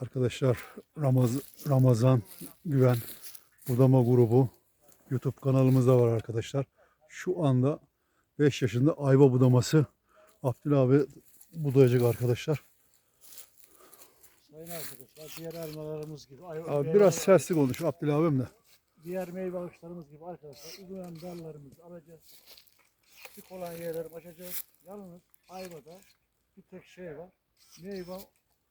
Arkadaşlar Ramaz Ramazan Güven Budama grubu YouTube kanalımızda var arkadaşlar. Şu anda 5 yaşında ayva budaması Abdül abi budayacak arkadaşlar. Sayın arkadaşlar diğer elmalarımız gibi. Ay, Abi biraz sesli konuş Abdül abim de. diğer meyve ağaçlarımız gibi arkadaşlar uzayan dallarımızı alacağız. Sık olan yerleri açacağız. Yalnız ayvada bir tek şey var. Meyve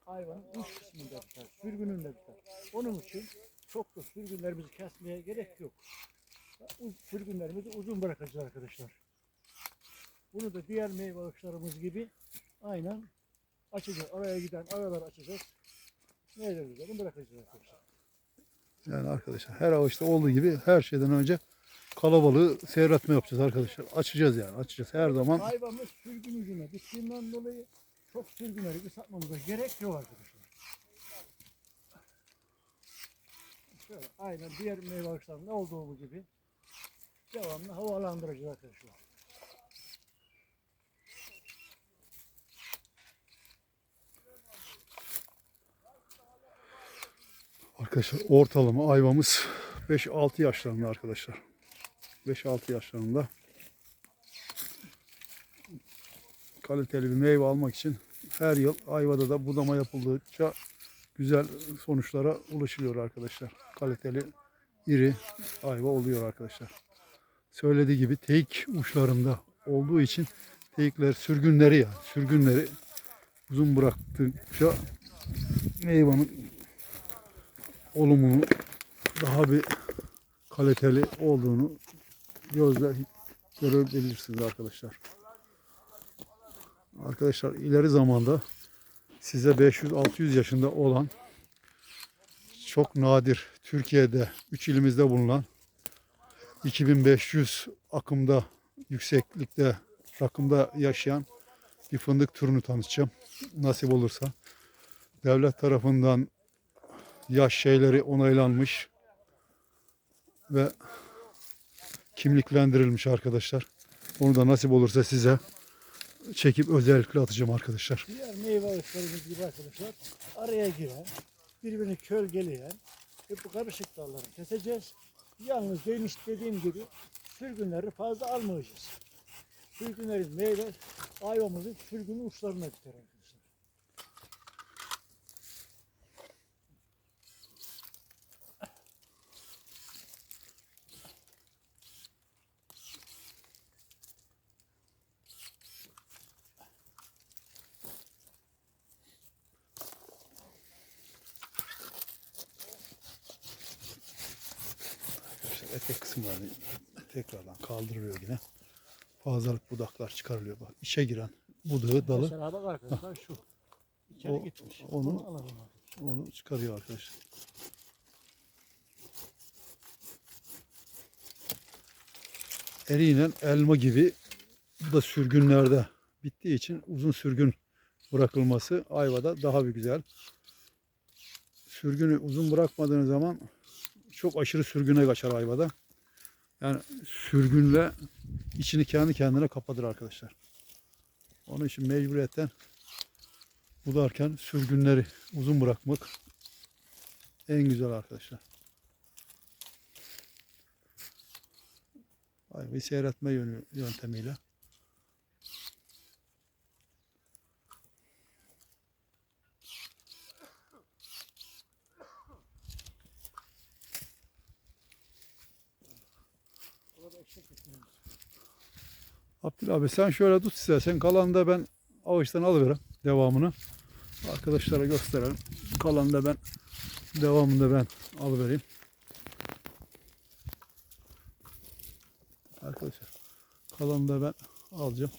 hayvanın uç kısmında biter. Sürgününde biter. Onun için çok da sürgünlerimizi kesmeye gerek yok. Sürgünlerimizi uzun bırakacağız arkadaşlar. Bunu da diğer meyve ağaçlarımız gibi aynen açacağız. Oraya giden aralar açacağız. Meyvelerini bırakacağız arkadaşlar. Yani arkadaşlar her ağaçta olduğu gibi her şeyden önce kalabalığı seyretme yapacağız arkadaşlar. Açacağız yani açacağız her zaman. Hayvanımız sürgün ucuna bittiğinden dolayı çok sürgünleri ıslatmamıza gerek yok arkadaşlar. Şöyle aynen diğer meyve ağaçlarında olduğu gibi devamlı havalandıracağız arkadaşlar. Arkadaşlar ortalama ayvamız 5-6 yaşlarında arkadaşlar. 5-6 yaşlarında. Kaliteli bir meyve almak için her yıl ayvada da budama yapıldıkça güzel sonuçlara ulaşılıyor arkadaşlar. Kaliteli iri ayva oluyor arkadaşlar. Söylediği gibi teyik uçlarında olduğu için teyikler sürgünleri ya sürgünleri uzun bıraktıkça meyvanın olumunu daha bir kaliteli olduğunu gözle görebilirsiniz arkadaşlar. Arkadaşlar ileri zamanda size 500-600 yaşında olan çok nadir Türkiye'de 3 ilimizde bulunan 2500 akımda yükseklikte rakımda yaşayan bir fındık türünü tanıtacağım. Nasip olursa. Devlet tarafından yaş şeyleri onaylanmış ve kimliklendirilmiş arkadaşlar. Onu da nasip olursa size çekip özellikle atacağım arkadaşlar. Diğer meyve ağaçlarımız gibi arkadaşlar araya giren, birbirini kölgeleyen ve bu karışık dalları keseceğiz. Yalnız demiş dediğim gibi sürgünleri fazla almayacağız. Sürgünlerin meyve ayvamızın sürgünün uçlarına biter arkadaşlar. Arkadaşlar etek kısımlarını tekrardan kaldırılıyor yine. Fazlalık budaklar çıkarılıyor. Bak içe giren budağı dalı Mesela bak arkadaşlar şu. İçeri O- gitmiş. onu- Onu onu çıkarıyor arkadaşlar. Eriyle elma gibi bu da sürgünlerde bittiği için uzun sürgün bırakılması ayvada daha bir güzel. Sürgünü uzun bırakmadığınız zaman çok aşırı sürgüne kaçar ayvada. Yani sürgünle içini kendi kendine kapatır arkadaşlar. Onun için mecburiyetten budarken sürgünleri uzun bırakmak en güzel arkadaşlar. Ayvayı seyretme yöntemiyle. Burada eşek. Abdül abi sen şöyle tut istersen kalanı da ben avuçtan alıverem devamını. Arkadaşlara gösterelim. Kalanı da ben devamını da ben alıvereyim. Arkadaşlar kalanı da ben alacağım.